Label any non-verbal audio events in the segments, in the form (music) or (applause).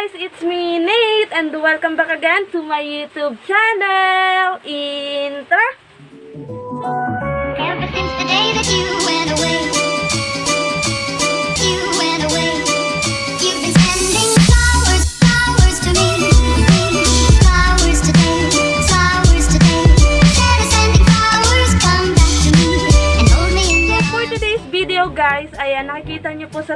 guys, it's me Nate and welcome back again to my YouTube channel. Intro.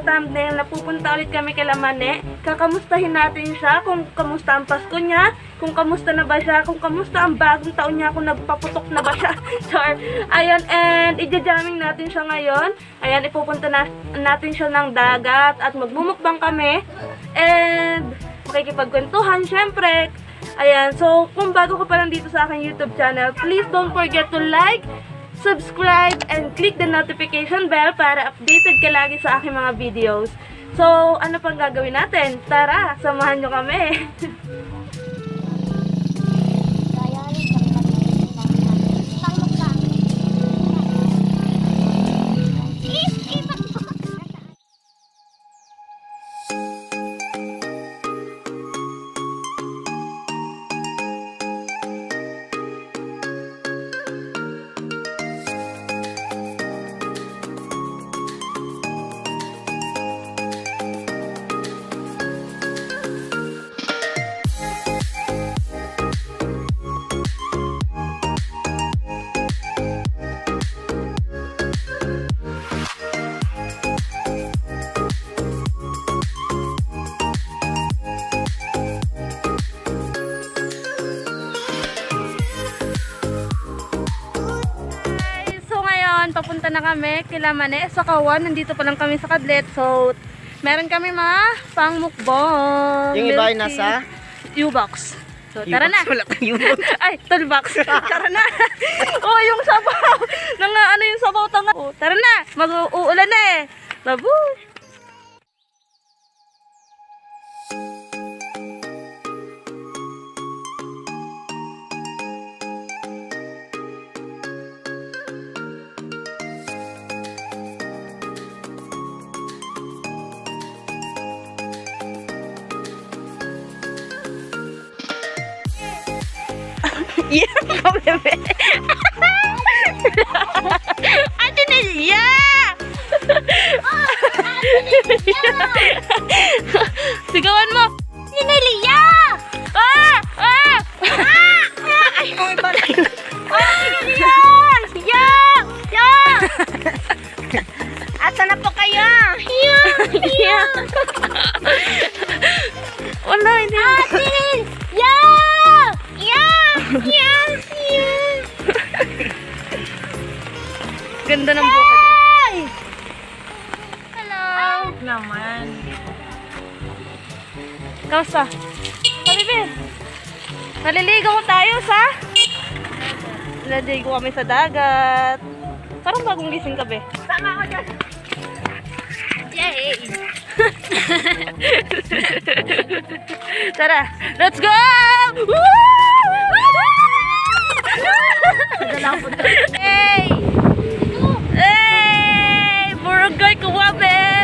Thumbnail na pupunta ulit kami kay Lamane. Kakamustahin natin siya kung kamusta ang Pasko niya, kung kamusta na ba siya, kung kamusta ang bagong taon niya, kung nagpaputok na ba siya. (laughs) Char. Ayan, and ija-jamming natin siya ngayon. Ayan, ipupunta na, natin siya ng dagat at magmumukbang kami. And makikipagkwentuhan, syempre. Ayan, so kung bago ka pa lang dito sa aking YouTube channel, please don't forget to like, subscribe, and click the notification bell para updated ka lagi sa aking mga videos. So, ano pang gagawin natin? Tara, samahan nyo kami. (laughs) na kami kila Mane sa Kawan. Nandito pa lang kami sa Kadlet. So, meron kami mga pangmukbang. Yung iba ay nasa? U-box. So, tara na. Wala kang yun. (laughs) Ay, toolbox. (laughs) tara na. (laughs) oh, yung sabaw. Nang ano yung sabaw tanga. Oh, tara na. Mag-uulan na eh. Babu. (laughs) Yeah, bebe. Ate Nelia! Sigawan mo. Nelia! Sa dagat. Parang bagong gising ka, be. Sama ako dyan. Yay! (laughs) Tara, let's go! Hey! Hey! Barangay Kawabe!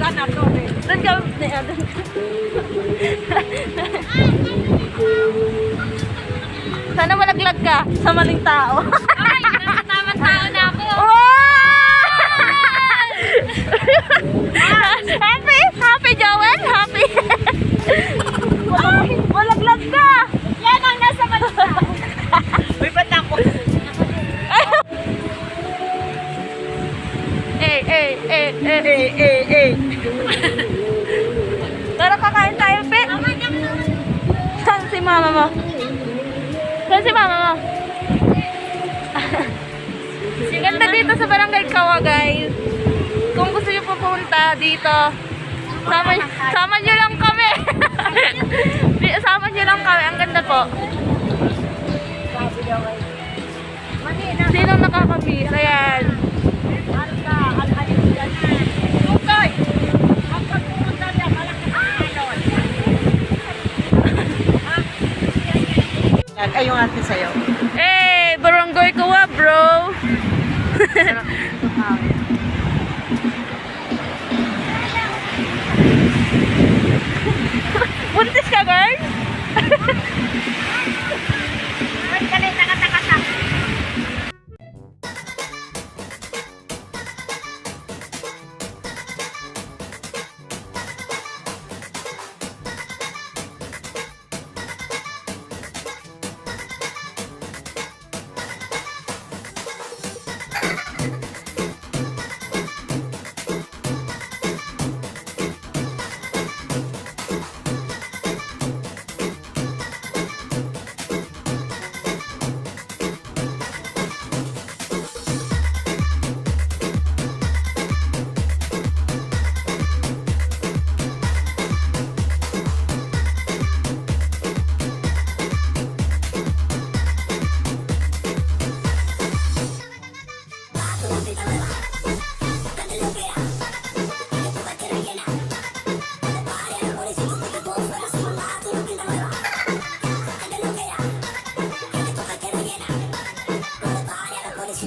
Sana to eh. Doon ka. Ka sa maling tao. Ay, nasa tamang tao na ako. happy? Happy, Joel? Happy? Ay, malaglag ka! Yan ang nasa maling tao. Uy, ba't ako? Eh, eh, eh, eh. Eh, eh, eh. Tara, kakain tayo, Pet. Saan si mama mo? Saan si mama mo? Sa Barangay Kawa, guys. Kung gusto niyo pupunta dito, sama, sama niyo lang kami. (laughs) Sama niyo lang kami. Ang ganda po. Sino nakakabis? Ayan. Ay, yung ate sa'yo. Eh, barangay ko wa, bro. Buntis ka, girl? (laughs)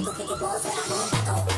Tú you. te puedo hacer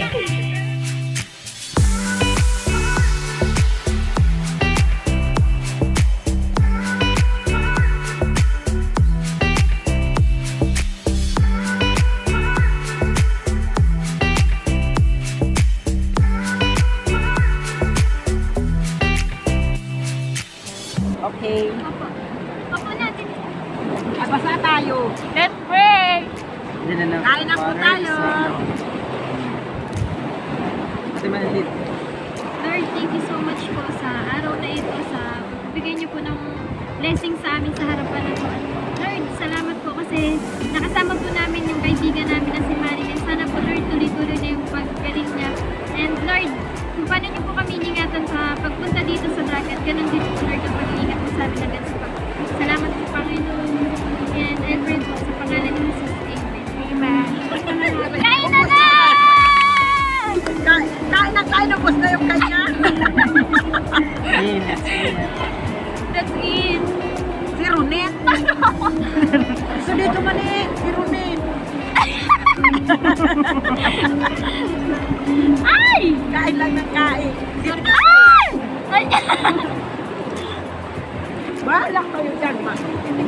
Okay.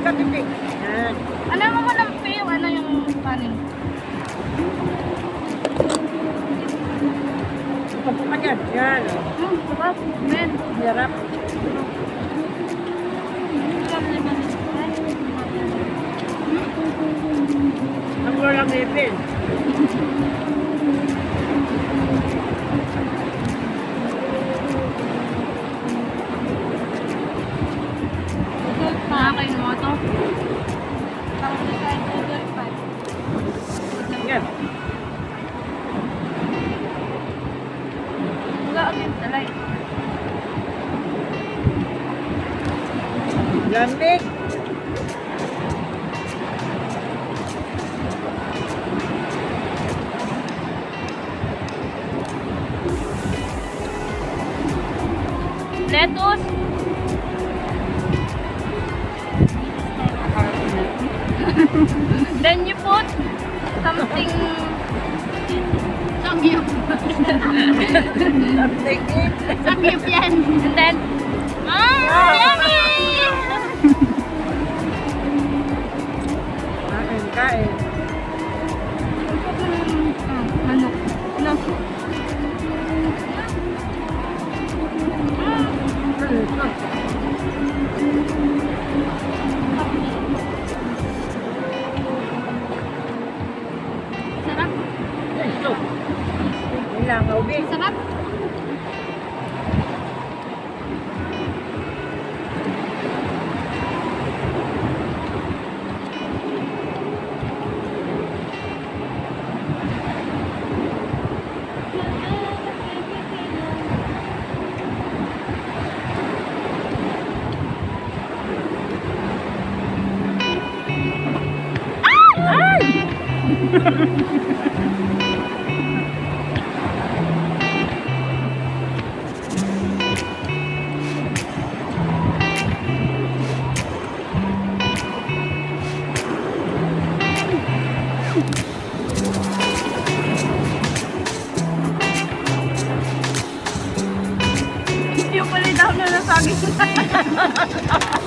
Katipik. Yan. Alam mo mo ng pay ano yung kanin? Pagpupa dyan. Yan. Hmm, sarap. Men. Sarap. Hmm. Ang gulang nipin. Then you put something Samgyup. Samgyup yan. And then, ah, oh, yummy! kain, kain. langaw. Sarap. Ha ha ha ha ha!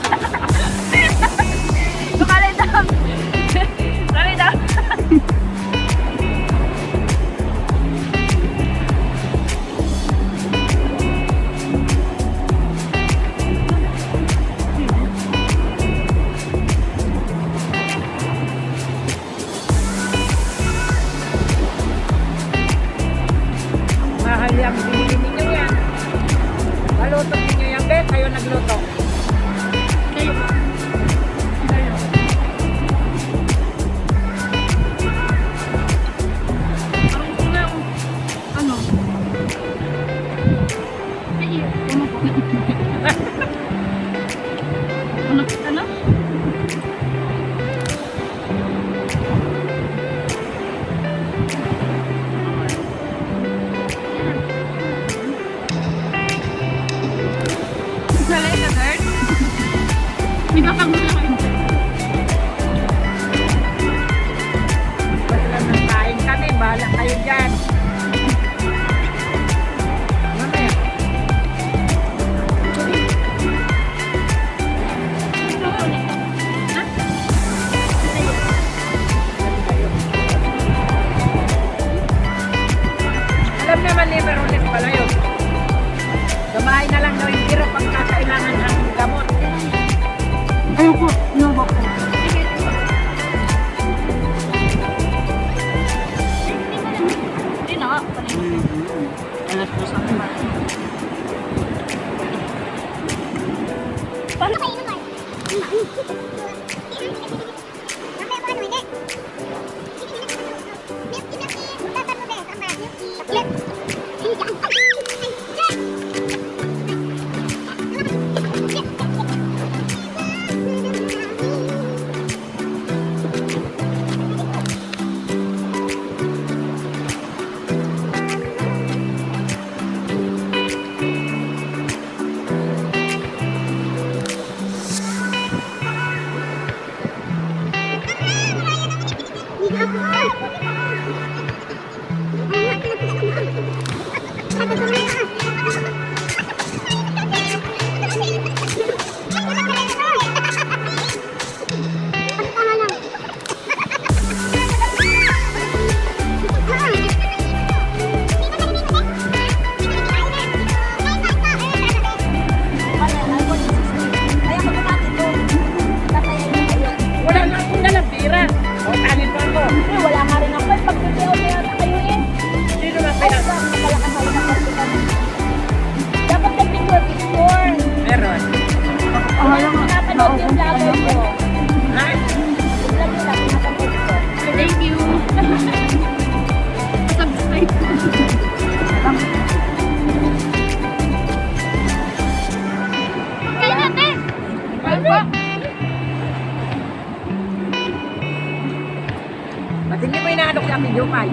Lumay.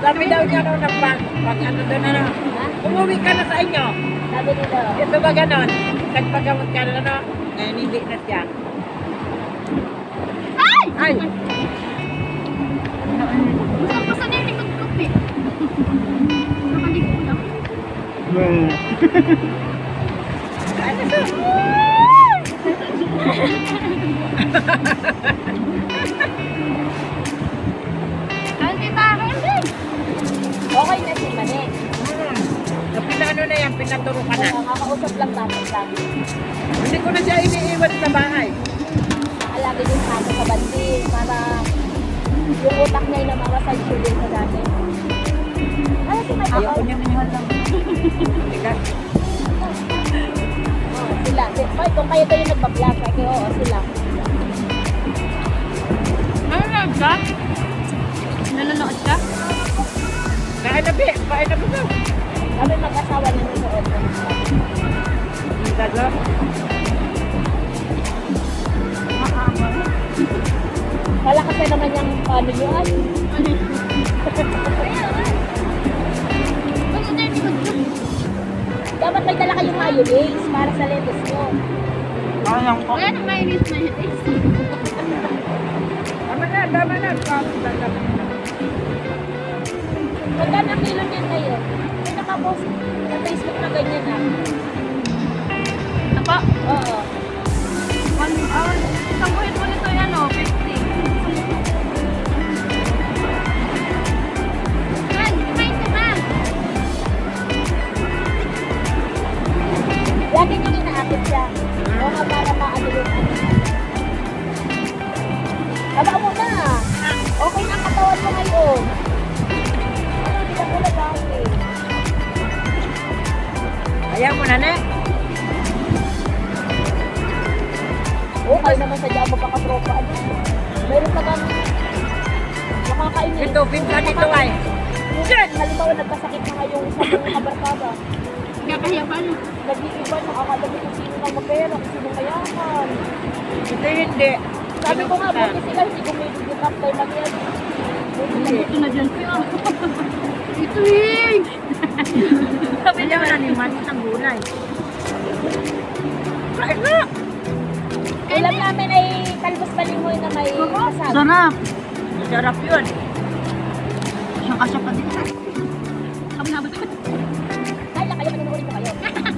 Sabi (laughs) daw niya nung nagpag, pag ano doon ano, umuwi ka na sa inyo. Sabi nila, Ito ba ganon? Nagpagamot ka na ano, ngayon hindi na siya. Ay! Ay! Gusto ko sa likod ko, eh. Nakalikod ko lang. Pa akin din. okay na si Mane. Hmm. Pinano na yan, pinaturo ka na. Nakakausap lang natin lagi. Hindi ko na siya iniiwan sa bahay. Alagi din sa sa bandi para yung utak niya ay namamasal siya din sa dati. Ano si? Ayaw ko niya manihan lang. Tigas. Sila. Si- Mike, kung kayo kayo nagbablog, kaya oo, sila. Nanonood ka? Nanonood ka? Kain na, Bi. Kain na ba ito? Kami mag-asawa na nanonood. Oh. Wala kasi naman yung ano yun. Gusto (laughs) na Dapat may dala kayong mayonnaise para sa lettuce nyo. Kaya ko. Wala nang mayonnaise mayonnaise. Tama na, tama na. Magkano kilo din ngayon? May nakapost sa Facebook na ganyan na. Apa? Oo. One hour. Isang buhit mo nito Inaakit siya. O nga para maano yung ano. Taba mo na. Okay na katawan mo ngayon. Ano, di ka muna dati. Ayaw mo na, ne. Okay naman sa dyan magkakatropa. Ano? Meron ka kami. Nakakainin. Ito, pinsan ito ay. Minsan, halimbawa nagkasakit na nga yung isa mong kabarkada. Kakahiya pa, Nag-iiba, nakakadami kung sino nang mapera, kung sino mayaman. Ito hindi. Sabi ko nga, buti sila hindi kumibig yung kaptay yan. Na Ito na dyan. (laughs) Ito, eh! (laughs) Sabi niya na ni Man ng gulay. Kain na. Ulam namin ay kalbos balimoy na may kasag. Sarap. Sarap yun. Siyang kasya pa din.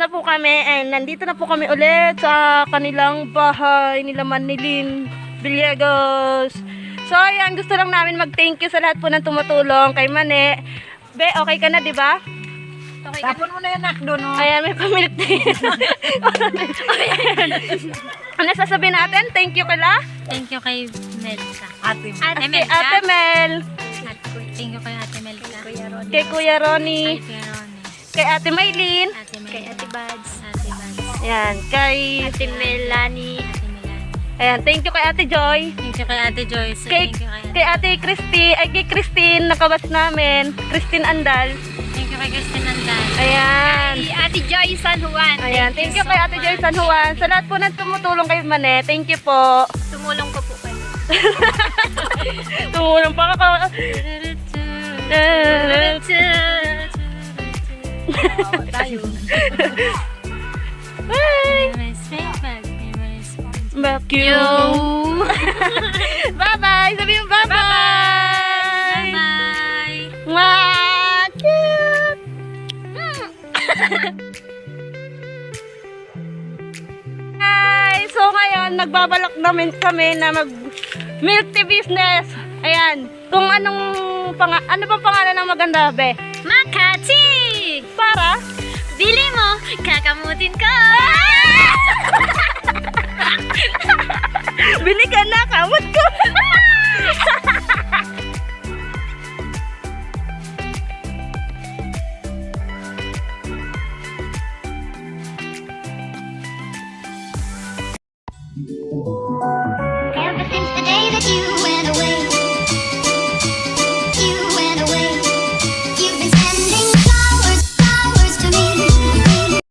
na po kami and nandito na po kami ulit sa kanilang bahay nila Manilin Villegas. So ayan, gusto lang namin mag-thank you sa lahat po ng tumutulong kay Mane. Be, okay ka na, di ba? Okay ka Tapon mo na yan, nak, doon. oh. Ayan, may pamilit din. Ayan. Ano sasabihin natin? Thank you kala? Thank you kay Melka. Ate. Ate Melka. Ate Mel. Thank you kay Ate Melka. Kay Kuya Ronnie. Kay Kuya Ronnie. Kay Ate Maylin. Ate. Kay Ate Bads. Ate Bads. Ayan, kay... Ate Melanie. Ate Melanie. Ayan, thank you kay Ate Joy. Thank you kay Ate Joyce. Kay, Thank you kay Ate, kay Ate Christy, ay kay Christine, nakabas namin. Christine Andal. thank you kay Christine Andan. Ayan. Kay Ate Joy San Juan. Ayan, thank you kay Ate Joy San Juan. Sa lahat po na tumutulong kay Mane, thank you po. (laughs) Tumulong ko po kayo. Tumulong pa (laughs) Tayo. Bye! Back you. Bye-bye! Sabi mo bye-bye! Bye! Mwah! Cute! Hi! So ngayon, nagbabalak namin kami na mag milk tea business. Ayan. Kung anong pang ano bang pangalan ng maganda, be? Makati! paling bili mo, kakamutin ko! (laughs) bili ka na, kamut ko!